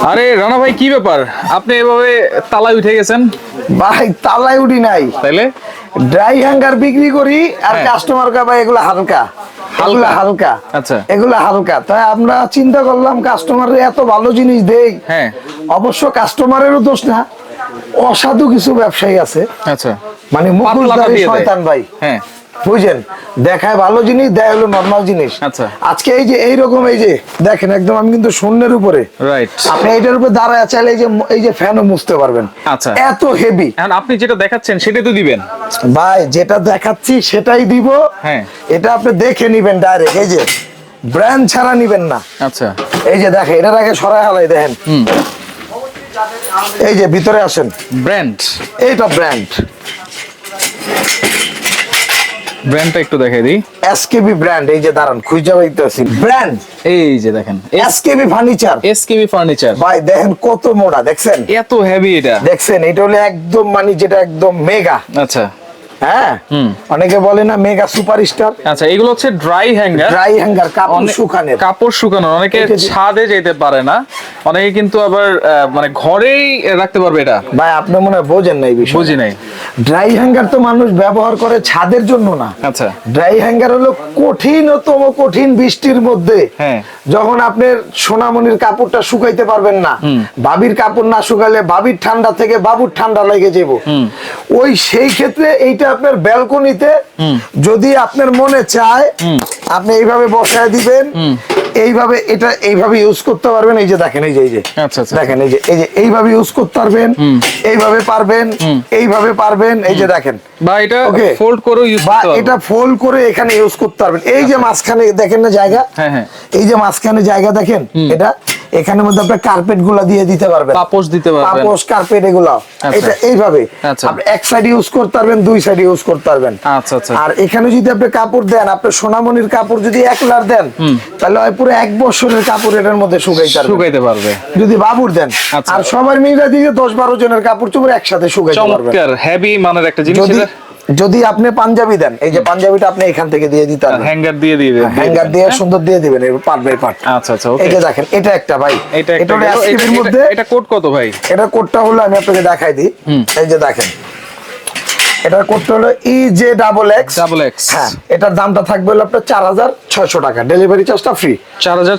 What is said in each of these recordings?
আরে রানা ভাই কি ব্যাপার? আপনি এভাবে তালায় উঠে গেছেন? ভাই তালায় উঠি নাই। তাইলে? ড্রাই হ্যাঙ্গার বিক্রি করি আর হ্যাঁ। কাস্টমার কা ভাই এগুলো হালকা। এগুলো হালকা। আচ্ছা। এগুলো হালকা। তাই আমরা চিন্তা করলাম কাস্টমারের এত ভালো জিনিস দেই। হ্যাঁ। অবশ্য কাস্টমারেরও দোষ না। অসাধু কিছু ব্যবসায়ী আছে। আচ্ছা। মানে দেয়। শয়তান ভাই। হ্যাঁ। বুঝেন? দেখায় ভালো জিনিস দেয় হলো নর্মাল জিনিস। আচ্ছা। আজকে এই যে এইরকম এই যে দেখেন একদম আমি কিন্তু শূন্যের উপরে। রাইট আপনি এটার উপরে দাঁড়ায় চাইলে এই যে এই যে ফ্যানও মুছতে পারবেন। আচ্ছা। এত হেভি এখন আপনি যেটা দেখাচ্ছেন সেটাই তো দিবেন। ভাই যেটা দেখাচ্ছি সেটাই দিব। হ্যাঁ। এটা আপনি দেখে নিবেন ডাইরেক্ট এই যে ব্র্যান্ড ছাড়া নিবেন না। আচ্ছা। এই যে দেখেন এটার আগে সরাই হালাই দেখেন। এই যে ভিতরে আসেন। ব্র্যান্ড এইটা ব্র্যান্ড ব্র্যান্ডটা একটু দেখাই দিই। এসকেবি ব্র্যান্ড এই যে দাঁড়ান খুঁজে পাইতেছি। ব্র্যান্ড এই যে দেখেন এসকেবি ফার্নিচার এসকেবি ফার্নিচার ভাই দেখেন কত মোটা দেখছেন? এত হেভি এটা। দেখছেন এটা হলো একদম মানে যেটা একদম মেগা আচ্ছা। হ্যাঁ। অনেকে বলে না মেগা সুপারস্টার আচ্ছা এগুলো হচ্ছে ড্রাই হ্যাঙ্গার ড্রাই হ্যাঙ্গার কাপড় শুকানের। কাপড় শুকানো অনেকে ছাদে যেতে পারে না। অনেকে কিন্তু আবার মানে ঘরেই রাখতে পারবে এটা। ভাই আপনি মনে হয় বোঝেন না এই বিষয়। বুঝি নাই। ড্রাই হ্যাঙ্গার তো মানুষ ব্যবহার করে ছাদের জন্য না। আচ্ছা। ড্রাই হ্যাঙ্গার হলো কঠিনতম কঠিন বৃষ্টির মধ্যে। হ্যাঁ। যখন আপনার সোনামণির কাপড়টা শুকাইতে পারবেন না বাবির কাপড় না শুকালে বাবির ঠান্ডা থেকে বাবুর ঠান্ডা লেগে যাব। ওই সেই ক্ষেত্রে এইটা আপনার ব্যালকনিতে যদি আপনার মনে চায় আপনি এইভাবে বসায় দিবেন। এইভাবে এটা এইভাবে ইউজ করতে পারবেন এই যে দেখেন এই যে এই যে। আচ্ছা, আচ্ছা। দেখেন এই যে এই যে এইভাবে ইউজ করতে পারবেন এইভাবে পারবেন এইভাবে পারবেন এই যে দেখেন। বা এটা ফোল্ড করে ইউজ করতে পারবে এটা ফোল্ড করে এখানে ইউজ করতে পারবেন। এই যে মাঝখানে দেখেন না জায়গা? হ্যাঁ, হ্যাঁ। এই যে মাঝখানে জায়গা দেখেন এটা এখানের মধ্যে আপনি কার্পেটগুলা দিয়ে দিতে পারবেন। পাপোশ দিতে পারবেন। পাপোশ কার্পেট এগুলা। এটা এইভাবে। আচ্ছা। আপনি এক সাইড ইউজ করতে পারবেন দুই সাইড ইউজ করতে পারবেন। আচ্ছা, আচ্ছা। আর এখানে যদি আপনি কাপড় দেন আপনি সোনামণির কাপড় যদি এক লার দেন তাহলে পুরো এক বছরের কাপড় এটার মধ্যে শুকাইতে পারবেন শুকাইতে পারবে। যদি বাবুর দেন। আচ্ছা। আর সবার মিলে দিয়ে দশ বারো জনের কাপড় চোপড় একসাথে শুকাইতে পারবে। চমৎকার হেভি মানের একটা জিনিস যদি আপনি পাঞ্জাবি দেন এই যে পাঞ্জাবিটা আপনি এখান থেকে দিয়ে দিতে পারবেন। হ্যাঙ্গার দিয়ে দিয়ে দিবেন হ্যাঙ্গার দিয়ে হ্যাঁ? সুন্দর দিয়ে দিবেন পার্ট বাই পার্ট আচ্ছা আচ্ছা ওকে এই যে দেখেন এটা একটা ভাই। এটা একটা এটা- মধ্যে। এটা- এটা কোড কত ভাই? এটা কোডটা হলো আমি আপনাকে দেখাই দিই। এই যে দেখেন এটার করতে হলো E J double X double X হ্যাঁ এটার দামটা থাকবে হলো আপনার চার হাজার ছয়শো টাকা। ডেলিভারি চার্জটা ফ্রি চার হাজার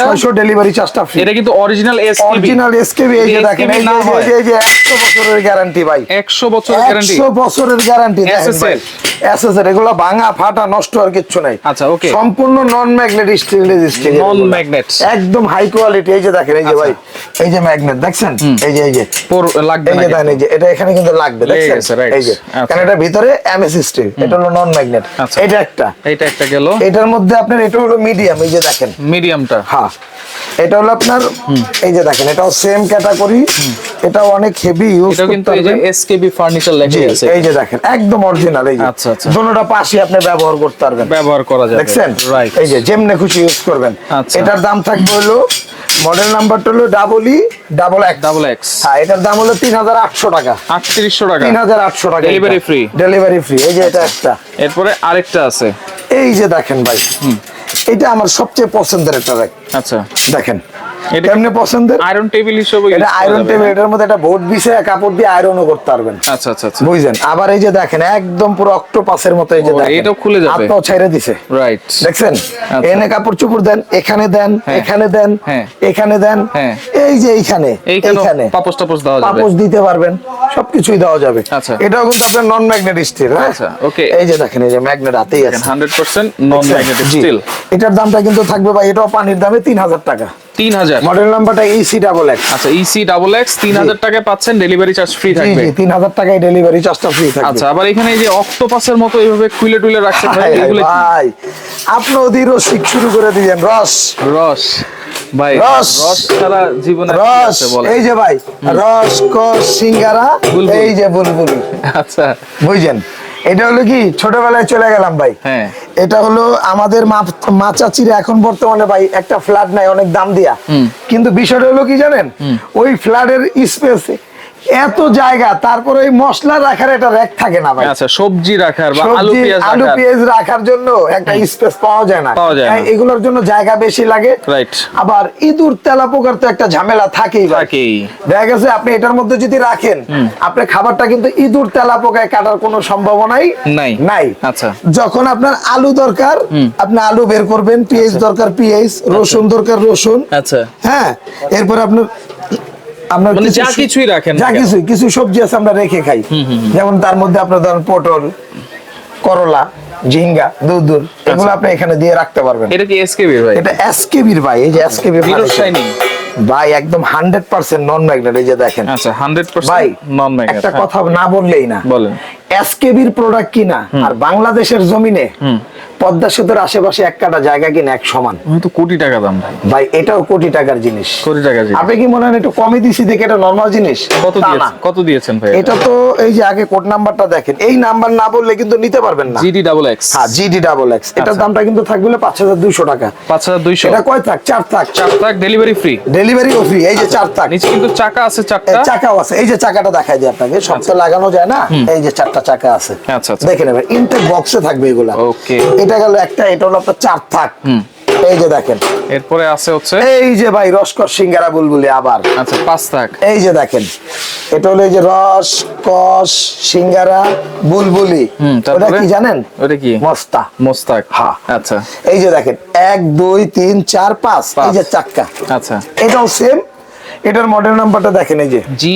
ছয়শো ডেলিভারি চার্জটা ফ্রি এটা কিন্তু অরিজিনাল এসকেবি অরিজিনাল এসকেবি এই যে দেখেন এই যে- এই যে একশো বছরের গ্যারান্টি ভাই। একশো বছরের গ্যারান্টি একশো বছরের গ্যারান্টি SSL এসএসএর এগুলো ভাঙা ফাটা নষ্ট আর কিচ্ছু নাই। আচ্ছা, ওকে সম্পূর্ণ non magnet steel steel non magnet একদম হাই কোয়ালিটি এই যে দেখেন এই যে আচ্ছা। ভাই এই যে ম্যাগনেট দেখছেন? এই যে এই যে। লাগবে এই না যে দেখেন এই যে এটা এখানে কিন্তু লাগবে দেখছেন? এই যে। কারণ এটা ভিতরে এমএস স্টিল এটা হলো নন ম্যাগনেট আচ্ছা। এটা একটা। এটা একটা গেল। এটার মধ্যে আপনার এটা হলো মিডিয়াম এই যে দেখেন। মিডিয়ামটা হ্যাঁ। এটা হলো আপনার এই যে দেখেন এটাও সেম ক্যাটাগরি এটাও অনেক হেভি ইউজ এটা কিন্তু এই যে এসকেবি ফার্নিচার লেখা আছে। এই যে দেখেন একদম অরিজিনাল এই যে। আচ্ছা, আচ্ছা। দোনোটা পাশে আপনি ব্যবহার করতে পারবেন। ব্যবহার করা যাবে। দেখছেন? রাইট এই যে যেমনে খুশি ইউজ করবেন। আচ্ছা। এটার দাম থাকবে হলো মডেল নাম্বারটা হলো ডাবল ই ডাবল এক ডাবল এক্স হ্যাঁ এটার দাম হলো তিন হাজার আটশো টাকা। আটত্রিশশো টাকা। তিন হাজার আটশো টাকা ডেলিভারি ফ্রি ডেলিভারি ফ্রি এই যে এটা একটা। এরপরে আরেকটা আছে। এই যে দেখেন ভাই। এটা আমার সবচেয়ে পছন্দের একটা র্যাক আচ্ছা। দেখেন এটা কেমনে পছন্দের? আয়রন টেবিল হিসেবে এটা আয়রন টেবিল এটার মধ্যে একটা বোর্ড বিছে কাপড় দিয়ে আয়রনও করতে পারবেন। আচ্ছা আচ্ছা আচ্ছা। বুঝছেন আবার এই যে দেখেন একদম পুরো অক্টোপাসের মতো এই যে দেখেন। এটাও খুলে যাবে। দিছে। রাইট দেখছেন? আচ্ছা। এনে কাপড় চুপড় দেন এখানে দেন হ্যাঁ। এখানে দেন হ্যাঁ। এখানে দেন হ্যাঁ। এই যে এইখানে এইখানে এইখানে। পাপোস টাপোস দেওয়া যাবে। দিতে পারবেন সবকিছুই দেওয়া যাবে। আচ্ছা। এটাও কিন্তু আপনার নন ম্যাগনেট স্টিল আচ্ছা, okay. এই যে দেখেন এই যে ম্যাগনেট হাতেই আছে। হান্ড্রেড পার্সেন্ট নন দেখছেন? ম্যাগনেটিক স্টিল এটার দামটা কিন্তু থাকবে ভাই এটাও পানির দামে তিন হাজার টাকা। তিন হাজার মডেল নাম্বারটা ইসি ডাবল এক্স আচ্ছা ইসি ডাবল এক্স তিন হাজার টাকায় পাচ্ছেন ডেলিভারি চার্জ ফ্রি থাকবে। তিন হাজার টাকায় ডেলিভারি চার্জটা ফ্রি থাকবে। আচ্ছা আবার এখানে এই যে অক্টোপাসের মতো এইভাবে খুলে টুলে রাখছেন ভাই এগুলো ভাই আপনি ওদের রসিক শুরু করে দিলেন রস। রস। ভাই রস। রস ছাড়া জীবনে রস। এই যে ভাই রস কস সিঙ্গারা। এই যে বুলবুলি। আচ্ছা। বুঝছেন? এটা হলো কি? ছোটবেলায় চলে গেলাম ভাই। হ্যাঁ। এটা হলো আমাদের মা- চাচির চাচিরা এখন বর্তমানে ভাই একটা ফ্ল্যাট নাই অনেক দাম দিয়া। কিন্তু বিষয়টা হলো কি জানেন? ওই ফ্ল্যাটের স্পেস এত জায়গা তারপরে ওই মশলা রাখার একটা র্যাক থাকে না ভাই। আচ্ছা সবজি রাখার বা আলু পেঁয়াজ আলু রাখার। পেঁয়াজ রাখার জন্য একটা স্পেস পাওয়া যায় না। হ্যাঁ, এগুলোর জন্য জায়গা বেশি লাগে। Right. আবার ইঁদুর তেলা পোকার তো একটা ঝামেলা থাকেই। থাকেই। দেখা গেছে আপনি এটার মধ্যে যদি রাখেন আপনার খাবারটা কিন্তু ইঁদুর তেলা পোকায় কাটার কোনো সম্ভাবনাই নাই। নাই। আচ্ছা। যখন আপনার আলু দরকার আপনি আলু বের করবেন পেঁয়াজ দরকার পেঁয়াজ রসুন দরকার রসুন। আচ্ছা। হ্যাঁ এরপর আপনার আপনার মানে যা কিছুই রাখেন যা কিছু কিছু সবজি আছে আমরা রেখে খাই। যেমন তার মধ্যে আপনার ধরেন পটল করলা ঝিঙ্গা দুধুর এগুলো আপনি এখানে দিয়ে রাখতে পারবেন। এটা কি এসকেবির ভাই? এটা এসকেবির ভাই এই যে এসকেবি শাইনিং ভাই। একদম হান্ড্রেড পার্সেন্ট নন ম্যাগনেট এই যে দেখেন। আচ্ছা 100% ভাই নন ম্যাগনেট একটা কথা না বললেই না। বলেন। এসকেবির প্রোডাক্ট কিনা আর বাংলাদেশের জমিনে পদ্মা সেতুর আশেপাশে এক কাটা জায়গা কিনা এক সমান। তো কোটি টাকা দাম ভাই। ভাই এটাও কোটি টাকার জিনিস। কোটি টাকা জিনিস। আপনি কি মনে হয় একটু কমে দিছি দেখে এটা নর্মাল জিনিস? কত। দিয়েছেন? কত দিয়েছেন ভাই? এটা তো এই যে আগে কোড নাম্বারটা দেখেন এই নাম্বার না বললে কিন্তু নিতে পারবেন না। জিডি ডাবল এক্স হ্যাঁ জিডি ডাবল এক্স এটার আচ্ছা। দামটা কিন্তু থাকবে পাঁচ হাজার দুইশো টাকা। পাঁচ হাজার দুইশো। এটা কয় থাক? চার থাক। চার টাক ডেলিভারি ফ্রি ডেলিভারি ফ্রি এই যে চার থাক। নিচে কিন্তু চাকা আছে চারটা। চাকাও আছে। এই যে চাকাটা দেখাই দিই আপনাকে সব তো লাগানো যায় না? এই যে চারটা চাকা আছে। আচ্ছা, আচ্ছা। দেখে নেবেন ইনটেক বক্সে থাকবে এগুলা. এটা গেল একটা এটা হলো আপনার চার থাক। এই যে দেখেন। এরপরে আছে হচ্ছে? এই যে ভাই রসকর সিঙ্গারা বুলবুলি আবার। আচ্ছা পাঁচ টাক এই যে দেখেন এটা হলো এই যে রস কস সিঙ্গারা বুলবুলি। ওটা কি জানেন? ওটা কি? মস্তা। মোস্তাক। হ্যাঁ। আচ্ছা। এই যে দেখেন এক দুই তিন চার পাঁচ। পাঁচ। এই যে চাক্কা। আচ্ছা। এটাও সেম এটার মডেল নাম্বারটা দেখেন এই যে। G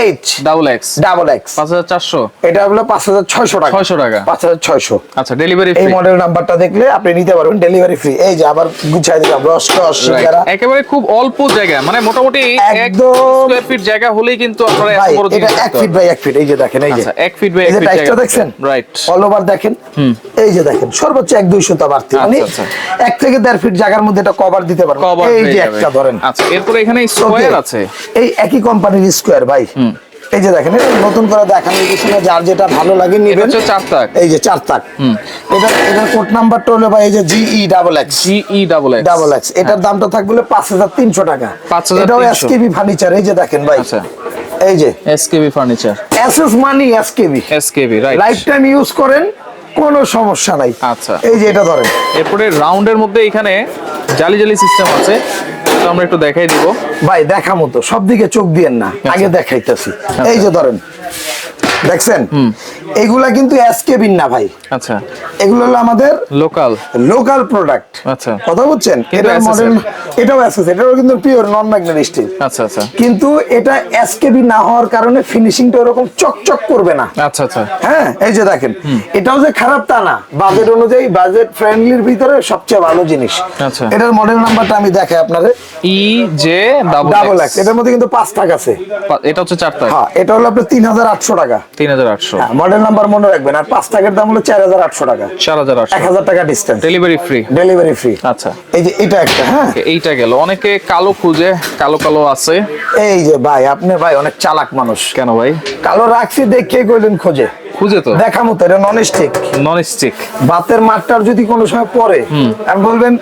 H double X double X পাঁচ হাজার চারশো। এটা হলো পাঁচ হাজার ছয়শো টাকা। 600 টাকা। পাঁচ হাজার ছয়শো। আচ্ছা ডেলিভারি এই মডেল নাম্বারটা দেখলে আপনি নিতে পারবেন ডেলিভারি ফ্রি এই যে আবার গুছাই দিলাম রস কস সিঙ্গারা একেবারে খুব অল্প জায়গা মানে মোটামুটি একদম- স্কয়ার ফিট জায়গা হলেই কিন্তু আপনারা এত বড় এটা জিনিস এক ফিট বাই এক ফিট এই যে দেখেন এই যে। আচ্ছা, এক feet by এই যে feet টাইসটা জায়গা। দেখছেন? Right. অল ওভার দেখেন। এই যে দেখেন সর্বোচ্চ এক দুই সুতা বাড়তি। মানে আচ্ছা, এক থেকে দেড় ফিট জায়গার মধ্যে এটা কভার দিতে পারবে এই যে একটা ধরেন। আচ্ছা এরপরে এখানে স্কয়ার আছে? এই একই কোম্পানির স্কোয়ার ভাই। এই যে দেখেন নতুন করে দেখানোর কিছু না যার যেটা ভালো লাগে এটা নিবেন। হচ্ছে চার তাক এই যে চার তাক এটা এটার কোড নাম্বারটা হলো ভাই এই যে GE double X GE double X double X এটার দামটা থাকবে হলো পাঁচ হাজার তিনশো টাকা। 5,300 এটাও এসকেবি ফার্নিচার এই যে দেখেন ভাই। আচ্ছা। এই যে। SKB furniture SS money SKB SKB right lifetime use করেন কোনো সমস্যা নাই। আচ্ছা। এই যে এটা ধরেন। এরপরে রাউন্ডের মধ্যে এখানে জালি জালি সিস্টেম আছে। তো আমরা একটু দেখাই দিব। ভাই দেখা মতো সব দিকে চোখ দিয়েন না। আচ্ছা। আগে দেখাইতেছি। এই যে ধরেন দেখছেন? এইগুলা কিন্তু এসকেবিন না ভাই। আচ্ছা। এগুলো হলো আমাদের লোকাল লোকাল প্রোডাক্ট আচ্ছা। কথা বুঝছেন? SSL মডেল এটাও এসএস এটাও কিন্তু পিওর নন ম্যাগনেট স্টিল আচ্ছা আচ্ছা। কিন্তু এটা এসকেবি না হওয়ার কারণে ফিনিশিংটা ওরকম চকচক করবে না। আচ্ছা আচ্ছা। হ্যাঁ এই যে দেখেন এটাও যে খারাপ তা না। বাজেট অনুযায়ী বাজেট ফ্রেন্ডলির ভিতরে সবচেয়ে ভালো জিনিস। আচ্ছা। এটার মডেল নাম্বারটা আমি দেখাই আপনাদের। ই জে ডাবল এক্স এটার মধ্যে কিন্তু পাঁচ টাকা আছে। এটা হচ্ছে চার তাক হ্যাঁ এটা হলো আপনার তিন হাজার আটশো টাকা। তিন হাজার আটশো। হ্যাঁ মডেল নাম্বার মনে রাখবেন। আর পাঁচ টাকার দাম হলো চার হাজার আটশো টাকা। টাকা distance delivery free delivery free আচ্ছা। এই যে এটা একটা হ্যাঁ? এইটা গেল। অনেকে কালো খুঁজে কালো কালো আছে। এই যে ভাই আপনি ভাই অনেক চালাক মানুষ। কেন ভাই? কালো রাখছি দেখে কইলেন খোঁজে। খুঁজে তো। দেখা মতো এটা নন স্টিক নন স্টিক ভাতের মারটার যদি কোনো সময় পরে আর বলবেন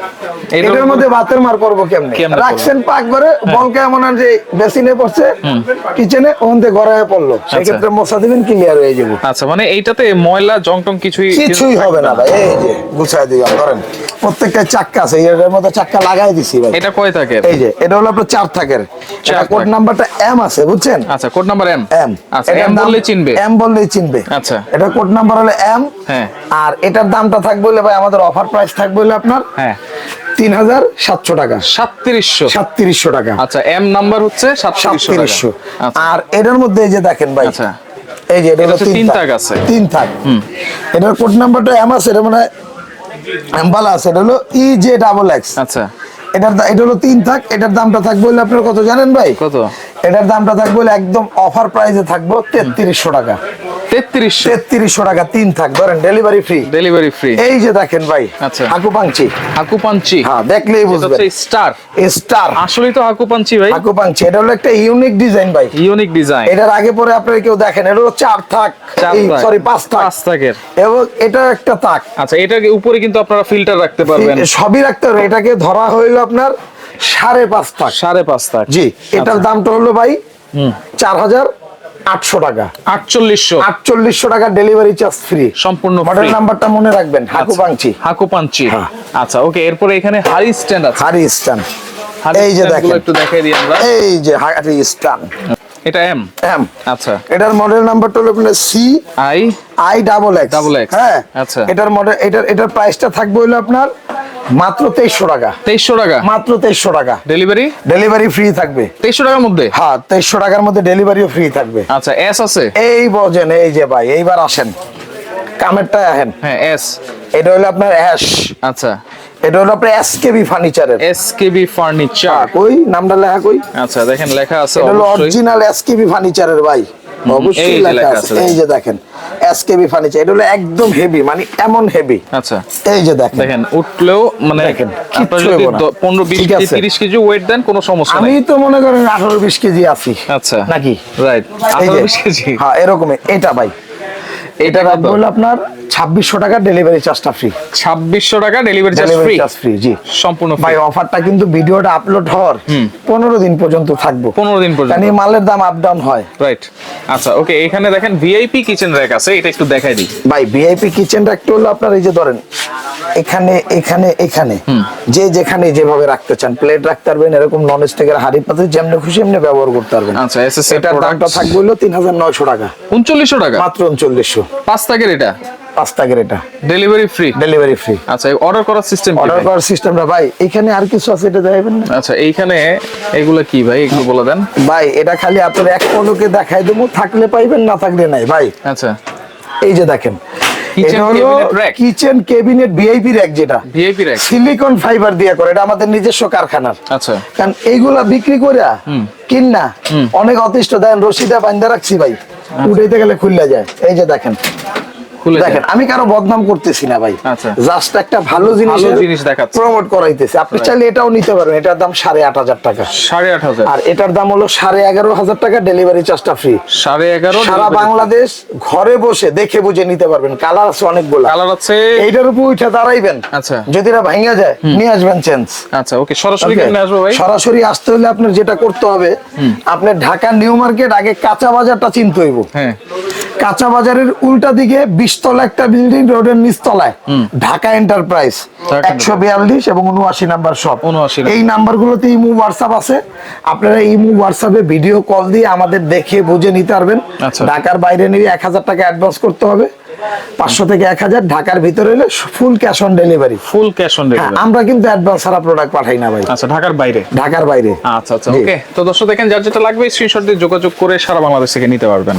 এটার এটার মধ্যে ভাতের মার করব কেমনে? রাখছেন পাক করে বলকে এমন আর যে বেসিনে পড়ছে কিচেনে ওখান থেকে গড়ায় পড়ল সেক্ষেত্রে মশা দিবেন ক্লিয়ার হয়ে যাব। আচ্ছা মানে এইটাতে ময়লা জং টং কিছুই কিছুই হবে না ভাই। এই যে গুছাই দিলাম ধরেন। প্রত্যেকটা চাক্কা আছে এর মধ্যে চাক্কা লাগাই দিছি ভাই। এটা কয় থাকে এই যে এটা হলো আপনার চার থাকের। কোড নাম্বারটা এম আছে বুঝছেন? আচ্ছা কোড নাম্বার এম এম আচ্ছা এম বললে চিনবে। এম বললেই চিনবে। আচ্ছা। এটা কোড নাম্বার হলো এম। হ্যাঁ। আর এটার দামটা থাকবে হলে ভাই আমাদের অফার প্রাইস থাকবে হলে আপনার হ্যাঁ। তিন হাজার সাতশো টাকা। সাতত্রিশশো। সাতত্রিশশো টাকা। আচ্ছা এম নাম্বার হচ্ছে সাতত্রিশশো আচ্ছা। আর এটার মধ্যে এই যে দেখেন ভাই আচ্ছা। এই যে এটা হলো তিন থাক আছে। তিন থাক এটার কোড নাম্বারটা এম আছে এটা মানে এম্বালা আছে এটা হলো ই জে ডাবল এক্স আচ্ছা। এটার এটা হলো তিন থাক এটার দামটা থাকবে হলে আপনার কত জানেন ভাই? কত? এটার দামটা থাকবে একদম অফার প্রাইসে থাকব তেত্রিশশো টাকা। তেত্রিশশো। তেত্রিশশো টাকা তিন থাক। ধরেন ডেলিভারি ফ্রি ডেলিভারি ফ্রি এই যে দেখেন ভাই আচ্ছা। হাকু পাংচি হ্যাঁ দেখলেই বুঝবেন। স্টার স্টার আসলেই তো হাকু ভাই। হাকু এটা হলো একটা ইউনিক ডিজাইন ভাই। ইউনিক ডিজাইন এটার আগে পরে আপনারা কেউ দেখেন এটা হলো চার থাক। সরি পাঁচ থাক। পাঁচ থাকের। এবং এটা একটা তাক আচ্ছা এটার উপরে কিন্তু আপনারা ফিল্টার রাখতে পারবেন। সবই রাখতে হবে এটাকে ধরা হইল আপনার সাড়ে পাঁচ থাক সাড়ে পাঁচ থাক জি এটার দামটা হলো ভাই চার হাজার আটশো টাকা। আটচল্লিশশো। আটচল্লিশশো টাকা ডেলিভারি চার্জ ফ্রি সম্পূর্ণ মডেল। নাম্বারটা মনে রাখবেন হাকু পাংচি। হাকু পাঞ্চি হ্যাঁ। আচ্ছা ওকে এরপরে এখানে হারি স্ট্যান্ড আছে। হারি এই যে দেখেন। একটু দেখাই দিই আমরা। এই যে হারি এটা এম এম আচ্ছা। এটার মডেল নাম্বারটা হলো আপনার C I I double X হ্যাঁ। আচ্ছা। এটার মডেল এটার এটার প্রাইসটা থাকবে হলো আপনার মাত্র তেইশশো টাকা। তেইশশো টাকা? মাত্র তেইশশো টাকা। ডেলিভারি ডেলিভারি ফ্রি থাকবে। তেইশশো টাকার মধ্যে? হ্যাঁ তেইশশো টাকার মধ্যে ডেলিভারিও ফ্রি থাকবে। আচ্ছা এস আছে? এই বোঝেন এই যে ভাই এইবার আসেন। কামেরটায় আসেন হ্যাঁ এস এটা হলো আপনার অ্যাশ আচ্ছা। এটা হলো আপনার এসকেবি ফার্নিচারের এস কেবি ফার্নিচার কই? নামটা লেখা কই? আচ্ছা দেখেন লেখা আছে এটা হলো অরিজিনাল এসকেবি ফার্নিচারের ভাই। অবশ্যই লেখা আছে। এই যে দেখেন এসকেবি ফার্নিচার এটা হলো একদম হেভি মানে এমন হেভি আচ্ছা। এই যে দেখেন। দেখেন উঠলেও মানে দেখেন, আপনার যদি হইবো না। দ- পনেরো বিশ ঠিক কেজি আছে। তিরিশ কেজি ওয়েট দেন কোনো সমস্যা আমি নেই তো মনে করেন আঠারো বিশ কেজি আছি। আচ্ছা। নাকি? রাইট এই আঠারো যে বিশ কেজি। হ্যাঁ এরকমই। এটা ভাই এটা? রাখব হলো আপনার ছাব্বিশশো টাকা ডেলিভারি চার্জটা ফ্রি ছাব্বিশশো টাকা ডেলিভারি চার্জ ফ্রি জি। সম্পূর্ণ ভাই অফারটা কিন্তু ভিডিওটা আপলোড হওয়ার পনেরো দিন পর্যন্ত থাকব। 15 দিন পর্যন্ত। এই মালের দাম আপ ডাউন হয়। রাইট আচ্ছা ওকে এখানে দেখেন ভিআইপি কিচেন র্যাক আছে এটা একটু দেখাই দিই। ভাই ভিআইপি কিচেনটা একটু হলো আপনার এই যে ধরেন এখানে এখানে এখানে। যে যেখানে যেভাবে রাখতে চান প্লেট রাখতে পারবেন এরকম নন স্টিকের হাড়ি পাতে যেমনি খুশি এমনি ব্যবহার করতে পারবেন। আচ্ছা, এটার দামটা থাকবে হলো তিন হাজার নয়শো টাকা। উনচল্লিশশো টাকা? মাত্র উনচল্লিশশো। পাঁচ টাকার এটা? পাঁচ টাকার এটা। ডেলিভারি ফ্রি ডেলিভারি ফ্রি আচ্ছা অর্ডার করার সিস্টেম অর্ডার করার সিস্টেমটা ভাই এখানে আর কিছু আছে এটা দেখাবেন না? আচ্ছা এইখানে এগুলা কি ভাই? একটু বলে দেন। ভাই এটা খালি আপনার এক পলকে দেখাই দেবো থাকলে পাইবেন না থাকলে নাই ভাই। আচ্ছা। এই যে দেখেন? কিচেন ক্যাবিনেট ভিআইপি র্যাক যেটা। ভিআইপি র্যাক সিলিকন ফাইবার দিয়ে করে এটা আমাদের নিজস্ব কারখানার। আচ্ছা। কারণ এইগুলা বিক্রি করে কিন না অনেক অতিষ্ঠ দেন রশিদা বান্ধা রাখছি ভাই। উঠাইতে গেলে খুললে যায়। এই যে দেখেন খুলে দেখেন আমি কারও বদনাম করতেছি না ভাই। আচ্ছা। জাস্ট একটা ভালো জিনিস জিনিস দেখাচ্ছে। প্রমোট করাইতেছি। আপনি চাইলে এটাও নিতে পারবেন এটার দাম সাড়ে আট হাজার টাকা। সাড়ে আট হাজার। আর এটার দাম হলো সাড়ে এগারো হাজার টাকা ডেলিভারি চার্জটা ফ্রি সাড়ে এগারো সারা বাংলাদেশ ঘরে বসে দেখে বুঝে নিতে পারবেন। কালার আছে অনেকগুলো। কালার আছে। এইটার উপর উঠে দাঁড়াইবেন। আচ্ছা। যদি এটা ভাঙা যায় নিয়ে আসবেন চেঞ্জ আচ্ছা ওকে সরাসরি? কেমনে আসব ভাই। সরাসরি আসতে হলে আপনার যেটা করতে হবে আপনার ঢাকা নিউ মার্কেট আগে কাঁচা বাজারটা চিনতে হইব। হ্যাঁ। কাঁচা বাজারের উল্টা দিকে বিশতলা একটা বিল্ডিং রোডের নিচতলায়। ঢাকা এন্টারপ্রাইজ একশো বিয়াল্লিশ এবং উনআশি নাম্বার সব 79 এই নাম্বার গুলোতে ইমু হোয়াটসঅ্যাপ আছে। আপনারা ইমু হোয়াটসঅ্যাপে ভিডিও কল দিয়ে আমাদের দেখে বুঝে নিতে পারবেন। আচ্ছা। ঢাকার বাইরে নিয়ে এক হাজার টাকা অ্যাডভান্স করতে হবে। পাঁচশো থেকে এক হাজার। ঢাকার ভিতরে হলে full cash on delivery full cash on delivery আমরা কিন্তু অ্যাডভান্স ছাড়া প্রোডাক্ট পাঠাই না ভাই। আচ্ছা ঢাকার বাইরে? ঢাকার বাইরে। আচ্ছা আচ্ছা ওকে তো দর্শক দেখেন যার যেটা লাগবে স্ক্রিনশট দিয়ে যোগাযোগ করে সারা বাংলাদেশ থেকে নিতে পারবেন।